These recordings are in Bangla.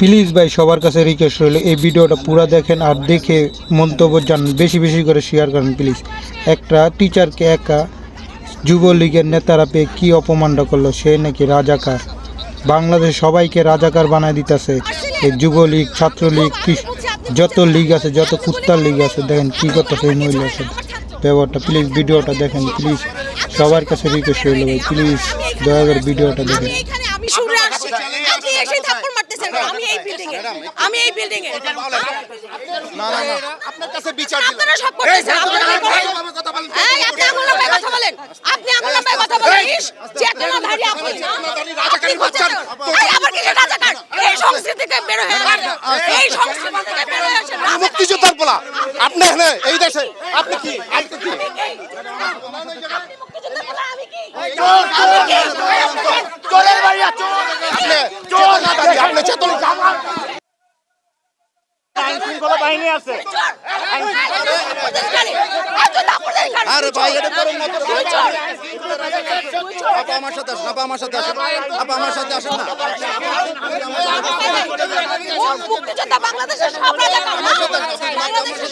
প্লিজ ভাই, সবার কাছে রিকোয়েস্ট রইল, এই ভিডিওটা পুরো দেখেন আর দেখে মন্তব্য জানান, বেশি বেশি করে শেয়ার করেন প্লিজ একটা টিচারকে একা যুবলীগের নেতারা পেয়ে কী অপমানটা করল, সে নাকি রাজাকার? বাংলাদেশ সবাইকে রাজাকার বানায় দিতেছে। এই যুবলীগ, ছাত্রলীগ যত লীগ আছে, যত কুত্তার লীগ আছে, দেখেন কী করতেছে এই মহিলার সাথে ব্যাপারটা প্লিজ ভিডিওটা দেখেন প্লিজ সবার কাছে রিকোয়েস্ট রইল ভাই প্লিজ দয়া করে ভিডিওটা দেখেন আমি এখানে আমি শুনে আসছি আপনি এসে থাপ্পড় মারতেছেন আমি এই বিল্ডিং এ আমি এই বিল্ডিং এ না না না আপনার কাছে বিচার দিলাম আপনারা সব করতেছেন আপনারা কথা বলেন এই আপনি কথা বলেন আপনি কথা বলেন ইস চেতনাধারী আপনি আপনি রাজাকারী বাচ্চা। এই আবার কি রাজাকার এই বের হয়ে আসেন এই সংস্কৃতি থেকে বের হয়ে আসেন মুক্তিযোদ্ধার পোলা আপনি এখানে এই দেশে আপনি কি আপনি কি মুক্তিযুদ্ধের বলা আমি কি আরে ভাই এটা করেন না আপা আমার সাথে আসেন আপা আমার সাথে আসেন আপা আমার সাথে আসেন না মুক্তিযোদ্ধা বাংলাদেশের সব রাজাকার বাংলাদেশের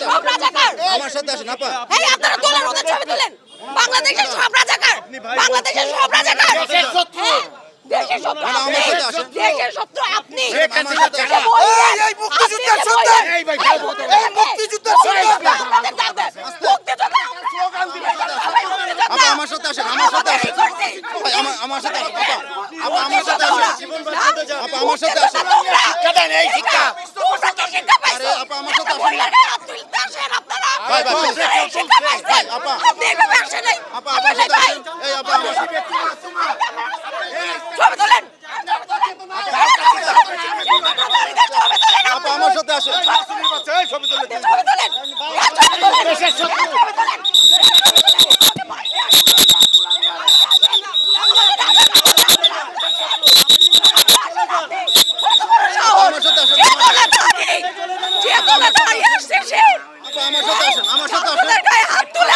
আমার সাথে আসেন আপা আপনারা তোলেন ওদের ছবি তোলেন বাংলাদেশের সব রাজাকার বাংলাদেশের সব রাজাকার দেশের শত্রু দেশের শত্রু না, আমার সাথে আসেন। দেশের শত্রু আপনি। এই এই মুক্তিযুদ্ধের সন্তান এই মুক্তিযুদ্ধের আপা আমার সাথে আসেন আমার সাথে আসেন আমার সাথে আসেন আপা আমার সাথে আসেন আপা আমার সাথে আসেন এই শিক্ষা তোমরা তো শিক্ষা আরে, আপা, আমার সাথে আসেন। ভাই, ভাই। এই আপা। আপনি এভাবে আসেন নাই আপা আমার সাথে আসেন এই আপা আমার সাথে ছবি তোলেন ছবি তোলেন আপা আমার সাথে আসেন ছবি তোলেন তোলেন আমার সাথে আসেন আপা আমার সাথে আসেন আমার সাথে আসেন।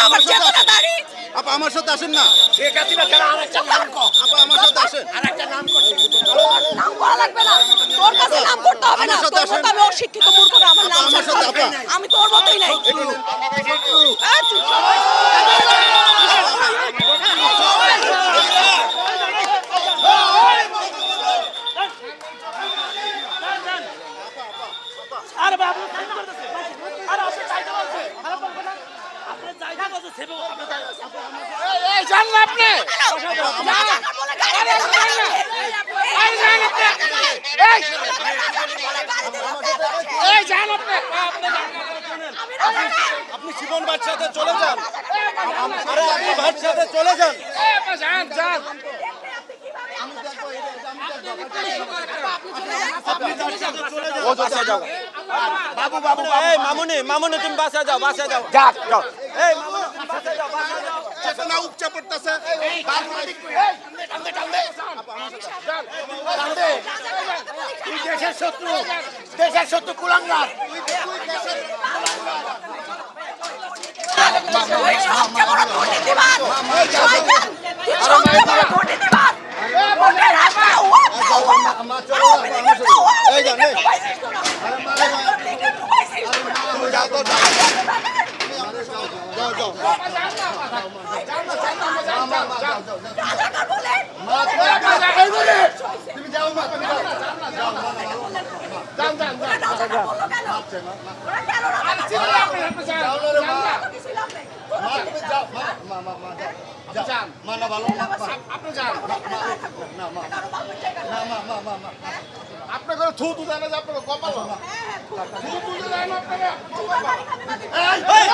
আমার আপা আমার সাথে আসেন না। আপা আমার সাথে নাম করা লাগবে না। তোর কাছে নাম করতে হবে না। তোর মতো আমি অশিক্ষিত মূর্খ না আমার নাম। আমি তোর মতোই নাই। আরে বাবু ফোন আপনি চাইতে বলছে আপনি চাইতে বলছে সেবে আপনি এই জানলে আপনি রাজাকার বলে গালি দিচ্ছে। এই, এই আপনি। আপনি জীবন বাচ্চাতে চলে যান। আরে আপনি বাচ্চাতে চলে যান। যান যান। ও বাচ্চা যাও। বাবু বাবু এই মামুনি মামুনি তুমি বাসা যাও বাসা যাও। যা যাও। এই মামুনি বাসা যাও বাসা যাও। চেতনা উপচে পড়তেছে। যাও যাও রাজাকার বলে। তুমি যাও মা তুমি যাও। ওরা রাজাকার বলল কেন? ওরা কেন রাজাকার বলল? যাও রে মা কি ছিল আপনি? মা তুমি যাও মা মা মা মা যাও যাও মা না ভালো আপনি যান না মা না। মা মা মা মা থু আপনার কপাল হ্যাঁ, হ্যাঁ, থু আপনারা বাড়ি খাবে না। এই এই